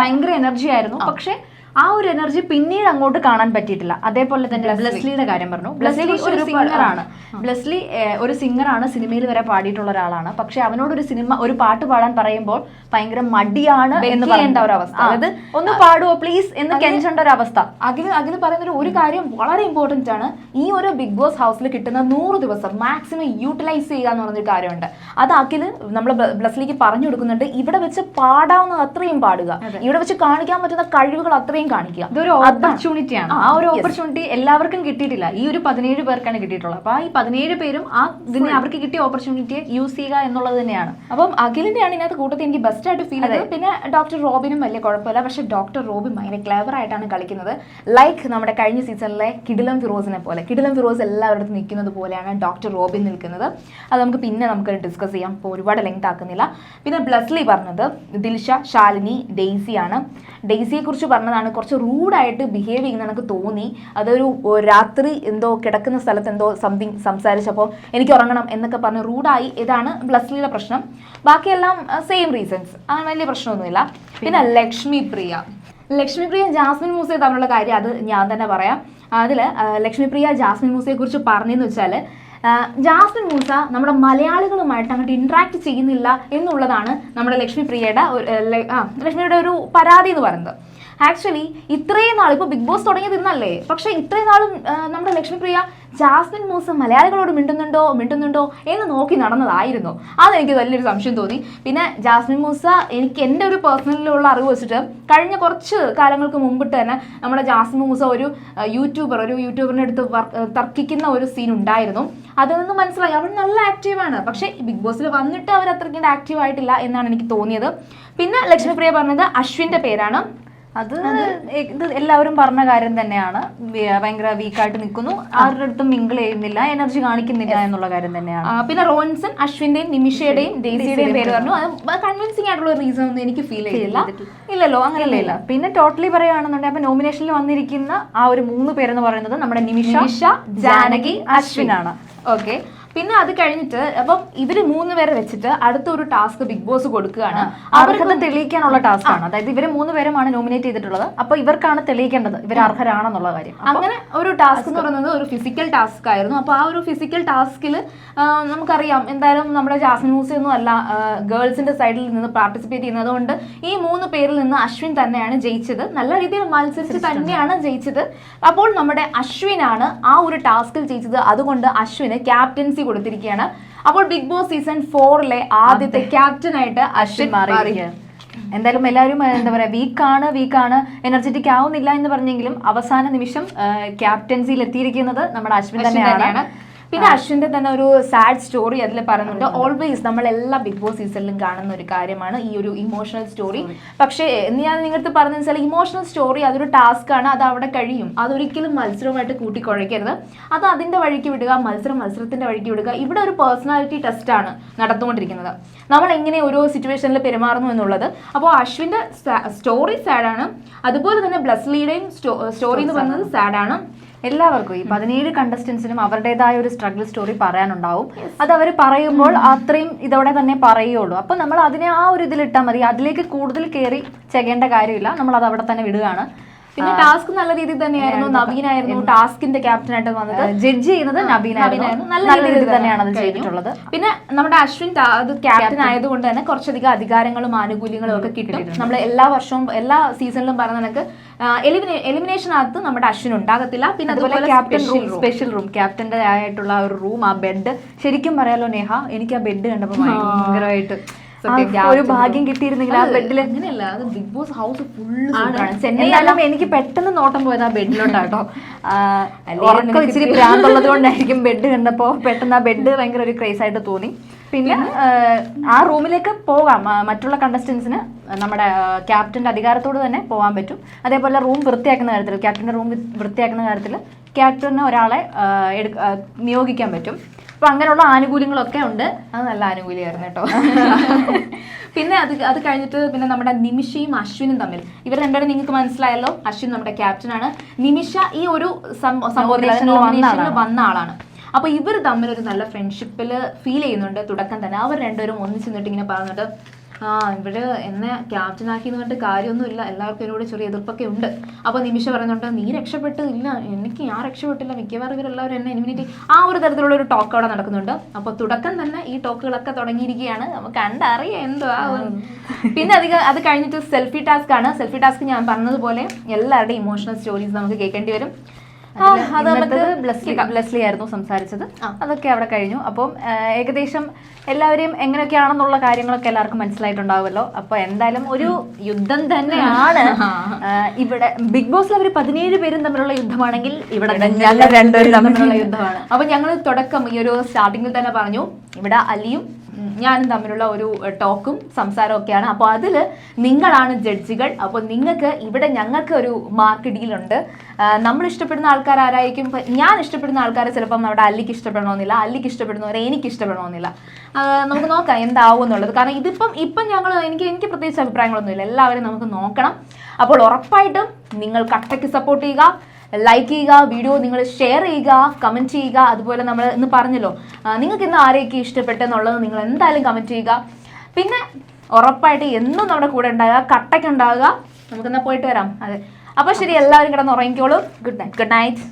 [SPEAKER 2] ഭയങ്കര എനർജി ആയിരുന്നു. പക്ഷെ ആ ഒരു എനർജി പിന്നീട് അങ്ങോട്ട് കാണാൻ പറ്റിയിട്ടില്ല. അതേപോലെ തന്നെ ബ്ലസ്ലിയുടെ കാര്യം പറഞ്ഞു. ബ്ലസ്ലി ഒരു സിംഗറാണ് ബ്ലസ്ലി ഒരു സിംഗറാണ് സിനിമയിൽ വരെ പാടിയിട്ടുള്ള ഒരാളാണ്. പക്ഷെ അവനോട് ഒരു സിനിമ ഒരു പാട്ട് പാടാൻ പറയുമ്പോൾ ഭയങ്കര മടിയാണ് എന്ന് പറയേണ്ട
[SPEAKER 1] ഒരു
[SPEAKER 2] അവസ്ഥ
[SPEAKER 1] അതായത്
[SPEAKER 2] ഒന്ന് പാടുവോ പ്ലീസ് എന്ന് കെഞ്ചേണ്ട ഒരു അവസ്ഥ.
[SPEAKER 1] അഖിൽ അഖിൽ പറയുന്ന ഒരു ഒരു കാര്യം വളരെ ഇമ്പോർട്ടന്റ് ആണ്. ഈ ഒരു ബിഗ് ബോസ് ഹൗസിൽ കിട്ടുന്ന നൂറ് ദിവസം മാക്സിമം യൂട്ടിലൈസ് ചെയ്യുക എന്ന് പറഞ്ഞൊരു കാര്യമുണ്ട്. അത് അഖിൽ നമ്മൾ ബ്ലസ്ലിക്ക് പറഞ്ഞു കൊടുക്കുന്നുണ്ട്. ഇവിടെ വെച്ച് പാടാവുന്നത് അത്രയും പാടുക. ഇവിടെ വെച്ച് കാണിക്കാൻ പറ്റുന്ന കഴിവുകൾ അത്രയും കാണിക്കുക.
[SPEAKER 2] ഇതൊരു ഓപ്പർച്യൂണിറ്റി ആണ്. ആ ഒരു ഓപ്പർച്യൂണിറ്റി എല്ലാവർക്കും കിട്ടിയിട്ടില്ല. ഈ ഒരു പതിനേഴ് പേർക്കാണ് കിട്ടിയിട്ടുള്ളത്. അപ്പൊ ആ ഈ പതിനേഴ് പേരും ആ ഇതിനെ അവർക്ക് കിട്ടിയ ഓപ്പർച്യൂണിറ്റിയെ യൂസ് ചെയ്യുക എന്നുള്ളത് തന്നെയാണ്.
[SPEAKER 1] അപ്പം അഖിലിന്റെയാണ് ഇതിനകത്ത് കൂട്ടത്തിൽ എനിക്ക് ബെസ്റ്റ് ആയിട്ട് ഫീൽ ചെയ്തത് പിന്നെ ഡോക്ടർ റോബിനും വലിയ കുഴപ്പമില്ല. പക്ഷെ ഡോക്ടർ റോബിൻ ഭയങ്കര ക്ലവർ ആയിട്ടാണ് കളിക്കുന്നത്. ലൈക്ക് നമ്മുടെ കഴിഞ്ഞ സീസണിലെ കിഡിലം ഫിറോസിനെ പോലെ. കിഡിലം ഫിറോസ് എല്ലാവരുടെ നിൽക്കുന്നത് പോലെയാണ് ഡോക്ടർ റോബിൻ നിൽക്കുന്നത്. അത് നമുക്ക് പിന്നെ നമുക്ക് ഡിസ്കസ് ചെയ്യാം. ഇപ്പോൾ ഒരുപാട് ലെങ്ത് ആക്കുന്നില്ല. പിന്നെ ബ്ലസ്ലി പറഞ്ഞത് ദിൽഷ ശാലിനി ഡെയ്സിയാണ്. ഡെയ്സിയെ കുറിച്ച് പറഞ്ഞതാണ്. കുറച്ച് റൂഡായിട്ട് ബിഹേവ് ചെയ്യുന്ന എനിക്ക് തോന്നി. അതൊരു രാത്രി എന്തോ കിടക്കുന്ന സ്ഥലത്ത് എന്തോ സംതിങ് സംസാരിച്ചപ്പോൾ എനിക്ക് ഉറങ്ങണം എന്നൊക്കെ പറഞ്ഞ് റൂഡായി. ഇതാണ് ബ്ലസ്ലിയുടെ പ്രശ്നം. ബാക്കിയെല്ലാം സെയിം റീസൺസ് അങ്ങനെ വലിയ പ്രശ്നമൊന്നുമില്ല. പിന്നെ ലക്ഷ്മി പ്രിയ. ലക്ഷ്മി പ്രിയ ജാസ്മിൻ മൂസയെ തമ്മിലുള്ള കാര്യം അത് ഞാൻ തന്നെ പറയാം. അതിൽ ലക്ഷ്മിപ്രിയ ജാസ്മിൻ മൂസയെ കുറിച്ച് പറഞ്ഞെന്ന് വെച്ചാൽ ജാസ്മിൻ മൂസ നമ്മുടെ മലയാളികളുമായിട്ട് അങ്ങോട്ട് ഇൻട്രാക്ട് ചെയ്യുന്നില്ല എന്നുള്ളതാണ് നമ്മുടെ ലക്ഷ്മി പ്രിയയുടെ ഒരു, ഏഹ്, ലെ- ആ, ലക്ഷ്മിയുടെ ഒരു പരാതി എന്ന് പറയുന്നത്. ആക്ച്വലി ഇത്രയും നാൾ ഇപ്പോൾ ബിഗ് ബോസ് തുടങ്ങിയത് ഇന്നല്ലേ പക്ഷേ ഇത്രയും നാളും നമ്മുടെ ലക്ഷ്മിപ്രിയ ജാസ്മിൻ മൂസ് മലയാളികളോട് മിണ്ടുന്നുണ്ടോ മിണ്ടുന്നുണ്ടോ എന്ന് നോക്കി നടന്നതായിരുന്നു. അതെനിക്ക് വലിയൊരു സംശയം തോന്നി. പിന്നെ ജാസ്മിൻ മൂസ എനിക്ക് എന്റെ ഒരു പേഴ്സണലിലുള്ള അറിവ് വെച്ചിട്ട് കഴിഞ്ഞ കുറച്ച് കാലങ്ങൾക്ക് മുമ്പിട്ട് തന്നെ നമ്മുടെ ജാസ്മിൻ മൂസ ഒരു യൂട്യൂബർ ഒരു യൂട്യൂബറിന്റെ അടുത്ത് തർക്കിക്കുന്ന ഒരു സീൻ ഉണ്ടായിരുന്നു. അതിൽ നിന്ന് മനസ്സിലായി. അവൾ നല്ല ആക്റ്റീവാണ് പക്ഷേ ബിഗ് ബോസിൽ വന്നിട്ട് അവർ അത്രയ്ക്ക് ആക്റ്റീവ് ആയിട്ടില്ല എന്നാണ് എനിക്ക് തോന്നിയത്. പിന്നെ ലക്ഷ്മിപ്രിയ പറഞ്ഞത് അശ്വിന്റെ പേരാണ്.
[SPEAKER 2] അത് ഇത് എല്ലാവരും പറഞ്ഞ കാര്യം തന്നെയാണ്. വി- ഭയങ്കര വീക്കായിട്ട് നിൽക്കുന്നു. ആരുടെ അടുത്തും മിങ്കിൾ ചെയ്യുന്നില്ല എനർജി കാണിക്കുന്നില്ല എന്നുള്ള കാര്യം തന്നെയാണ്.
[SPEAKER 1] ആ, പിന്നെ റോൺസൺ അശ്വിന്റെയും നിമിഷയുടെയും ഡേസിയുടെയും പേര് പറഞ്ഞു. അത് കൺവിൻസിംഗ് ആയിട്ടുള്ള റീസൺ ഒന്നും എനിക്ക് ഫീൽ ചെയ്തില്ല ഇല്ലല്ലോ
[SPEAKER 2] അങ്ങനെ
[SPEAKER 1] അങ്ങനെയല്ല
[SPEAKER 2] ഇല്ല പിന്നെ ടോട്ടലി പറയുകയാണെന്നുണ്ടെങ്കിൽ അപ്പൊ നോമിനേഷനിൽ വന്നിരിക്കുന്ന ആ ഒരു മൂന്ന് പേരെന്ന് പറയുന്നത് നമ്മുടെ നിമിഷ
[SPEAKER 1] നിമിഷ
[SPEAKER 2] ജാനകി അശ്വിനാണ്.
[SPEAKER 1] ഓക്കെ പിന്നെ അത് കഴിഞ്ഞിട്ട് അപ്പം ഇവർ മൂന്ന് പേരെ വെച്ചിട്ട് അടുത്ത ഒരു ടാസ്ക് ബിഗ് ബോസ് കൊടുക്കുകയാണ്.
[SPEAKER 2] അവർക്കത് തെളിയിക്കാനുള്ള ടാസ്ക് ആണ് അതായത് ഇവർ മൂന്ന് പേരുമാണ് നോമിനേറ്റ് ചെയ്തിട്ടുള്ളത്. അപ്പൊ ഇവർക്കാണ് തെളിയിക്കേണ്ടത്. ഇവർ അർഹരാണെന്നുള്ള കാര്യം.
[SPEAKER 1] അങ്ങനെ ഒരു ടാസ്ക് എന്ന് പറയുന്നത് ഒരു ഫിസിക്കൽ ടാസ്ക് ആയിരുന്നു. അപ്പൊ ആ ഒരു ഫിസിക്കൽ ടാസ്കിൽ നമുക്കറിയാം എന്തായാലും നമ്മുടെ ജാസ്മിൻ മൂസ ഒന്നും അല്ല ഗേൾസിന്റെ സൈഡിൽ നിന്ന് പാർട്ടിസിപ്പേറ്റ് ചെയ്യുന്നത് കൊണ്ട് ഈ മൂന്ന് പേരിൽ നിന്ന് അശ്വിൻ തന്നെയാണ് ജയിച്ചത്. നല്ല രീതിയിൽ മത്സരിച്ച് തന്നെയാണ് ജയിച്ചത്. അപ്പോൾ നമ്മുടെ അശ്വിനാണ് ആ ഒരു ടാസ്കിൽ ജയിച്ചത്. അതുകൊണ്ട് അശ്വിന് ക്യാപ്റ്റൻസി കൊടുത്തിരിക്കുകയാണ് അപ്പോൾ ബിഗ് ബോസ് സീസൺ ഫോറിലെ ആദ്യത്തെ ക്യാപ്റ്റൻ ആയിട്ട് അശ്വിൻ മാറി.
[SPEAKER 2] എന്തായാലും എല്ലാവരും എന്താ പറയാ വീക്കാണ് വീക്കാണ് എനർജറ്റിക് ആവുന്നില്ല എന്ന് പറഞ്ഞെങ്കിലും അവസാന നിമിഷം ക്യാപ്റ്റൻസിയിൽ എത്തിയിരിക്കുന്നത് നമ്മുടെ അശ്വിൻ തന്നെയാണ്.
[SPEAKER 1] പിന്നെ അശ്വിന്റെ തന്നെ ഒരു സാഡ് സ്റ്റോറി അതിൽ പറയുന്നുണ്ട്. ഓൾവേസ് നമ്മൾ എല്ലാ ബിഗ് ബോസ് സീസണിലും കാണുന്ന ഒരു കാര്യമാണ് ഈ ഒരു ഇമോഷണൽ സ്റ്റോറി പക്ഷേ എന്ന് ഞാൻ നിങ്ങൾക്ക് പറഞ്ഞു വെച്ചാൽ ഇമോഷണൽ സ്റ്റോറി അതൊരു ടാസ്ക് ആണ് അത് അവിടെ കഴിയും. അതൊരിക്കലും മത്സരവുമായിട്ട് കൂട്ടിക്കുഴയ്ക്കരുത്. അത് അതിന്റെ വഴിക്ക് വിടുക മത്സരം മത്സരത്തിന്റെ വഴിക്ക് വിടുക ഇവിടെ ഒരു പേഴ്സണാലിറ്റി ടെസ്റ്റ് ആണ് നടന്നുകൊണ്ടിരിക്കുന്നത്. നമ്മൾ എങ്ങനെ ഓരോ സിറ്റുവേഷനിൽ പെരുമാറുന്നു എന്നുള്ളത്. അപ്പോൾ അശ്വിന്റെ സ്റ്റോറി സാഡാണ് അതുപോലെ തന്നെ ബ്ലസ്ലിയുടെയും സ്റ്റോറി എന്ന് പറയുന്നത് സാഡാണ്
[SPEAKER 2] എല്ലാവർക്കും ഈ പതിനേഴ് കണ്ടസ്റ്റൻസിനും അവരുടേതായ ഒരു സ്ട്രഗിൾ സ്റ്റോറി പറയാനുണ്ടാവും. അത് അവർ പറയുമ്പോൾ അത്രയും ഇതോടെ തന്നെ പറയുള്ളൂ. അപ്പൊ നമ്മൾ അതിനെ ആ ഒരു ഇതിലിട്ടാൽ മതി. അതിലേക്ക് കൂടുതൽ കയറി ചെയ്യേണ്ട കാര്യമില്ല. നമ്മൾ അത് അവിടെ തന്നെ വിടുകയാണ്.
[SPEAKER 1] പിന്നെ ടാസ്ക് നല്ല രീതിയിൽ തന്നെയായിരുന്നു. നവീനായിരുന്നു ടാസ്കിന്റെ ക്യാപ്റ്റൻ ആയിട്ട് വന്നത്
[SPEAKER 2] ജഡ്ജ് ചെയ്യുന്നത്
[SPEAKER 1] നവീനായിരുന്നു.
[SPEAKER 2] നല്ല രീതിയിൽ തന്നെയാണ് അത് ചെയ്തിട്ടുള്ളത്.
[SPEAKER 1] പിന്നെ നമ്മുടെ അശ്വിൻ അത് ക്യാപ്റ്റൻ. ആയതുകൊണ്ട് തന്നെ കുറച്ചധികം അധികാരങ്ങളും ആനുകൂല്യങ്ങളും ഒക്കെ കിട്ടും. നമ്മൾ എല്ലാ വർഷവും എല്ലാ സീസണിലും പറഞ്ഞ എലിമിനേഷൻ എലിമിനേഷനകത്ത് നമ്മുടെ അശ്വിൻ ഉണ്ടാകത്തില്ല. പിന്നെ
[SPEAKER 2] അതുപോലെ ക്യാപ്റ്റൻ റൂം. സ്പെഷ്യൽ റൂം ക്യാപ്റ്റന്റെ ആയിട്ടുള്ള ഒരു റൂം ആ ബെഡ് ശരിക്കും പറയാലോ നേഹ എനിക്ക് ആ ബെഡ് കണ്ടപ്പോൾ ഭയങ്കരമായിട്ട് ഒരു ഭാഗ്യം കിട്ടിയിരുന്നെങ്കിൽ ആ
[SPEAKER 1] അത്
[SPEAKER 2] ബെഡിൽ
[SPEAKER 1] അങ്ങനെയല്ല അത് ബിഗ് ബോസ് ഹൗസ്
[SPEAKER 2] ചെന്നൈ എനിക്ക് പെട്ടെന്ന് നോട്ടം പോയത് ആ ബെഡിലോട്ടാട്ടോ ഉറക്കം ഇച്ചിരി ഭ്രാന്തുള്ളത് കൊണ്ടായിരിക്കും ബെഡ് കണ്ടപ്പോ പെട്ടെന്ന് ആ ബെഡ് ഭയങ്കര ഒരു ക്രേസ് ആയിട്ട് തോന്നി. പിന്നെ? ആ, റൂമിലേക്ക് പോകാം. മറ്റുള്ള കണ്ടസ്റ്റൻസിന് നമ്മുടെ ക്യാപ്റ്റന്റെ അധികാരത്തോട് തന്നെ പോകാൻ പറ്റും. അതേപോലെ റൂം വൃത്തിയാക്കുന്ന കാര്യത്തിൽ ക്യാപ്റ്റന്റെ റൂം വൃത്തിയാക്കുന്ന കാര്യത്തിൽ ക്യാപ്റ്റന് ഒരാളെ നിയോഗിക്കാൻ പറ്റും. അപ്പൊ അങ്ങനെയുള്ള ആനുകൂല്യങ്ങളൊക്കെ ഉണ്ട്.
[SPEAKER 1] അത് നല്ല ആനുകൂല്യമായിരുന്നു കേട്ടോ. പിന്നെ അത് അത് കഴിഞ്ഞിട്ട് പിന്നെ നമ്മുടെ നിമിഷയും അശ്വിനും തമ്മിൽ. ഇവർ രണ്ടുപേരും നിങ്ങൾക്ക് മനസ്സിലായല്ലോ അശ്വിൻ നമ്മുടെ ക്യാപ്റ്റൻ ആണ്. നിമിഷ ഈ ഒരു
[SPEAKER 2] വന്ന ആളാണ്.
[SPEAKER 1] അപ്പോൾ അപ്പൊ ഇവർ തമ്മിൽ ഒരു നല്ല ഫ്രണ്ട്ഷിപ്പിൽ ഫീൽ ചെയ്യുന്നുണ്ട്. തുടക്കം തന്നെ. അവർ രണ്ടുപേരും ഒന്നിച്ച് നിന്നിട്ട് ഇങ്ങനെ പറഞ്ഞിട്ട് ആ ഇവിടെ എന്നെ ക്യാപ്റ്റൻ ആക്കി എന്ന് പറഞ്ഞിട്ട് കാര്യമൊന്നുമില്ല. എല്ലാവർക്കും എന്നോട് ചെറിയ എതിർപ്പൊക്കെ ഉണ്ട്. അപ്പോൾ നിമിഷ പറയുന്നുണ്ട് നീ രക്ഷപ്പെട്ട് ഇല്ല എനിക്ക് ഞാൻ രക്ഷപ്പെട്ടില്ല. മിക്കവാറും ഇവരെല്ലാവരും എന്നെ എലിമിനേറ്റ് ആ ഒരു തരത്തിലുള്ള ഒരു ടോക്ക് അവിടെ നടക്കുന്നുണ്ട്. അപ്പോൾ തുടക്കം തന്നെ ഈ ടോക്കുകളൊക്കെ തുടങ്ങിയിരിക്കുകയാണ്. നമുക്ക് കണ്ടറിയാം എന്തോ ആ പിന്നെ അധികം അത് കഴിഞ്ഞിട്ട് സെൽഫി ടാസ്ക് ആണ്. സെൽഫി ടാസ്ക് ഞാൻ പറഞ്ഞതുപോലെ എല്ലാവരുടെയും ഇമോഷണൽ സ്റ്റോറീസ് നമുക്ക് കേൾക്കേണ്ടി വരും. അത് നമുക്ക്
[SPEAKER 2] ബ്ലസ്ലി ആയിരുന്നു സംസാരിച്ചത്. അതൊക്കെ അവിടെ കഴിഞ്ഞു. അപ്പം ഏകദേശം എല്ലാവരെയും എങ്ങനെയൊക്കെയാണെന്നുള്ള കാര്യങ്ങളൊക്കെ എല്ലാവർക്കും മനസ്സിലായിട്ടുണ്ടാവുമല്ലോ. അപ്പൊ എന്തായാലും ഒരു യുദ്ധം തന്നെയാണ്. ഇവിടെ ബിഗ് ബോസിൽ അവർ പതിനേഴ് പേരും തമ്മിലുള്ള യുദ്ധമാണെങ്കിൽ ഇവിടെ തമ്മിലുള്ള യുദ്ധമാണ്.
[SPEAKER 1] അപ്പൊ ഞങ്ങൾ തുടക്കം ഈ ഒരു സ്റ്റാർട്ടിങ്ങിൽ തന്നെ പറഞ്ഞു. ഇവിടെ അലിയും ഞാനും തമ്മിലുള്ള ഒരു ടോക്കും സംസാരവും ഒക്കെയാണ് അപ്പോൾ അതിൽ നിങ്ങളാണ് ജഡ്ജികൾ. അപ്പോൾ നിങ്ങൾക്ക് ഇവിടെ ഞങ്ങൾക്ക് ഒരു മാർക്ക് ഡീലുണ്ട്. നമ്മൾ ഇഷ്ടപ്പെടുന്ന ആൾക്കാർ ആരായിരിക്കും? ഞാൻ ഇഷ്ടപ്പെടുന്ന ആൾക്കാരെ ചിലപ്പം നമ്മുടെ അല്ലിക്ക് ഇഷ്ടപ്പെടണമെന്നില്ല അല്ലിക്ക് ഇഷ്ടപ്പെടുന്നവരെ എനിക്ക് ഇഷ്ടപ്പെടണമെന്നില്ല. നമുക്ക് നോക്കാം എന്താവും എന്നുള്ളത്. കാരണം ഇതിപ്പം ഇപ്പം ഞങ്ങൾ എനിക്ക് എനിക്ക് പ്രത്യേകിച്ച് അഭിപ്രായങ്ങളൊന്നുമില്ല. എല്ലാവരും നമുക്ക് നോക്കണം. അപ്പോൾ ഉറപ്പായിട്ടും നിങ്ങൾ കട്ടയ്ക്ക് സപ്പോർട്ട് ചെയ്യുക. ലൈക്ക് ചെയ്യുക വീഡിയോ നിങ്ങൾ ഷെയർ ചെയ്യുക കമന്റ് ചെയ്യുക. അതുപോലെ നമ്മൾ ഇന്ന് പറഞ്ഞല്ലോ നിങ്ങൾക്ക് ഇന്ന് ആരെയൊക്കെ ഇഷ്ടപ്പെട്ടെന്നുള്ളത് നിങ്ങൾ എന്തായാലും കമന്റ് ചെയ്യുക. പിന്നെ ഉറപ്പായിട്ട് എന്നും നമ്മുടെ കൂടെ ഉണ്ടാകുക കട്ടയ്ക്ക് ഉണ്ടാകുക നമുക്കെന്നാൽ പോയിട്ട് വരാം. അതെ. അപ്പോൾ ശരി എല്ലാവരും കിടന്ന് ഉറങ്ങിക്കോളൂ. Good night good night